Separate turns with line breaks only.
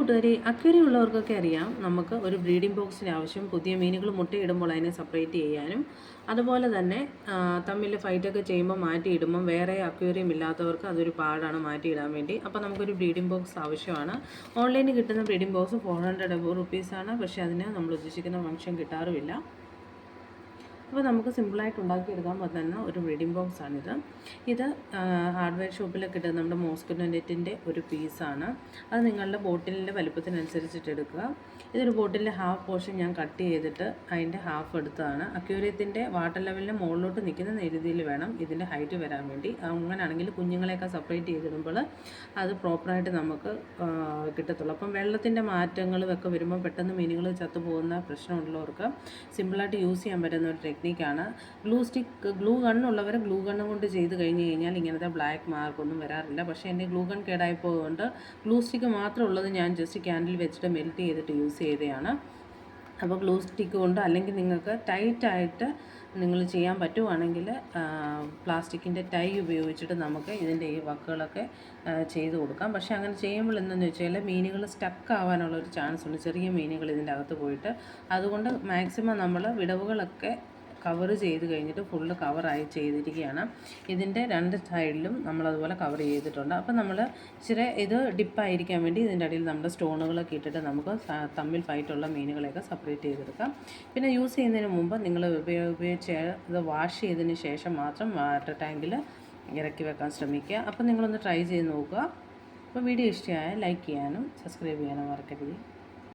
കൂട്ടുകാരി അക്വേറിയം ഉള്ളവർക്കൊക്കെ അറിയാം നമുക്ക് ഒരു ബ്രീഡിംഗ് ബോക്സിന് ആവശ്യം പുതിയ മീനുകൾ മുട്ടയിടുമ്പോൾ അതിനെ സെപ്പറേറ്റ് ചെയ്യാനും അതുപോലെ തന്നെ തമ്മിൽ ഫൈറ്റൊക്കെ ചെയ്യുമ്പോൾ മാറ്റിയിടുമ്പം വേറെ അക്വേറിയം ഇല്ലാത്തവർക്ക് അതൊരു പാടാണ് മാറ്റിയിടാൻ വേണ്ടി. അപ്പോൾ നമുക്കൊരു ബ്രീഡിംഗ് ബോക്സ് ആവശ്യമാണ്. ഓൺലൈനിൽ കിട്ടുന്ന ബ്രീഡിംഗ് ബോക്സ് ഫോർ ഹൺഡ്രഡ് റുപ്പീസാണ്. പക്ഷേ അതിന് നമ്മൾ ഉദ്ദേശിക്കുന്ന ഫംഗ്ഷൻ കിട്ടാറുമില്ല. അപ്പോൾ നമുക്ക് സിമ്പിളായിട്ട് ഉണ്ടാക്കിയെടുക്കാൻ പറ്റുന്ന ഒരു ബ്രീഡിംഗ് ബോക്സ് ആണിത്. ഇത് ഹാർഡ്വെയർ ഷോപ്പിലൊക്കെ കിട്ടുന്ന നമ്മുടെ മോസ്കിറ്റോ നെറ്റിന്റെ ഒരു പീസാണ് അത് നിങ്ങളുടെ ബോട്ടിലിന്റെ വലുപ്പത്തിനനുസരിച്ചിട്ട് എടുക്കുക. ഇതൊരു ബോട്ടിലിന്റെ ഹാഫ് പോർഷൻ ഞാൻ കട്ട് ചെയ്തിട്ട് അതിന്റെ ഹാഫ് എടുത്തതാണ്. അക്യൂരിയത്തിന്റെ വാട്ടർ ലെവലിന് മുകളിലോട്ട് നിൽക്കുന്ന രീതിയിൽ വേണം ഇതിന്റെ ഹൈറ്റ് വരാൻ വേണ്ടി. അങ്ങനെയാണെങ്കിൽ കുഞ്ഞുങ്ങളെയൊക്കെ സെപ്പറേറ്റ് ചെയ്തിടുമ്പോൾ അത് പ്രോപ്പറായിട്ട് നമുക്ക് കിട്ടത്തുള്ളൂ. അപ്പം വെള്ളത്തിന്റെ മാറ്റങ്ങളും ഒക്കെ വരുമ്പോൾ പെട്ടെന്ന് മീനുകൾ ചത്തുപോകുന്ന പ്രശ്നമുള്ളവർക്ക് സിമ്പിളായിട്ട് യൂസ് ചെയ്യാൻ പറ്റുന്ന ഒരു ടെക്നിക്കാണ് ഗ്ലൂ സ്റ്റിക്ക് ഗ്ലൂ ഗണ്ണുള്ളവർ ഗ്ലൂ ഗണ്ണ് കൊണ്ട് ചെയ്ത് കഴിഞ്ഞ് കഴിഞ്ഞാൽ ഇങ്ങനത്തെ ബ്ലാക്ക് മാർക്കൊന്നും വരാറില്ല. പക്ഷേ എന്റെ ഗ്ലൂ ഗൺ കേടായി പോയതുകൊണ്ട് ഗ്ലൂ സ്റ്റിക്ക് മാത്രം ഉള്ളത് ഞാൻ ജസ്റ്റ് ക്യാൻഡിൽ വെച്ചിട്ട് മെൽറ്റ് ചെയ്തിട്ട് യൂസ് ചെയ്തതാണ് അപ്പോൾ ഗ്ലൂ സ്റ്റിക്ക് കൊണ്ട് അല്ലെങ്കിൽ നിങ്ങൾക്ക് ടൈറ്റായിട്ട് നിങ്ങൾ ചെയ്യാൻ പറ്റുവാണെങ്കിൽ പ്ലാസ്റ്റിക്കിന്റെ ടൈ ഉപയോഗിച്ചിട്ട് നമുക്ക് ഇതിന്റെ ഈ വക്കുകളൊക്കെ ചെയ്ത് കൊടുക്കാം. പക്ഷേ അങ്ങനെ ചെയ്യുമ്പോൾ എന്തെന്ന് വെച്ചാൽ മീനുകൾ സ്റ്റക്ക് ആവാനുള്ള ഒരു ചാൻസ് ഉണ്ട്. ചെറിയ മീനുകൾ ഇതിന്റെ അകത്ത് പോയിട്ട്. അതുകൊണ്ട് മാക്സിമം നമ്മൾ വിടവുകളൊക്കെ കവർ ചെയ്ത് കഴിഞ്ഞിട്ട് ഫുള്ള് കവറായി ചെയ്തിരിക്കുകയാണ്. ഇതിന്റെ രണ്ട് സൈഡിലും നമ്മളതുപോലെ കവർ ചെയ്തിട്ടുണ്ട്. അപ്പോൾ നമ്മൾ ഇച്ചിരി ഇത് ഡിപ്പായിരിക്കാൻ വേണ്ടി ഇതിന്റെ അടിയിൽ നമ്മുടെ സ്റ്റോണുകളൊക്കെ ഇട്ടിട്ട് നമുക്ക് തമ്മിൽ ഫൈറ്റുള്ള മീനുകളെയൊക്കെ സെപ്പറേറ്റ് ചെയ്തെടുക്കാം. പിന്നെ യൂസ് ചെയ്യുന്നതിന് മുമ്പ് നിങ്ങൾ ഉപയോഗിച്ച് ഇത് വാഷ് ചെയ്തതിന് ശേഷം മാത്രം വാട്ടർ ടാങ്കിൽ ഇറക്കി വെക്കാൻ ശ്രമിക്കുക. അപ്പോൾ നിങ്ങളൊന്ന് ട്രൈ ചെയ്ത് നോക്കുക. അപ്പോൾ വീഡിയോ ഇഷ്ടമായാൽ ലൈക്ക് ചെയ്യാനും സബ്സ്ക്രൈബ് ചെയ്യാനും മറക്കരുത്.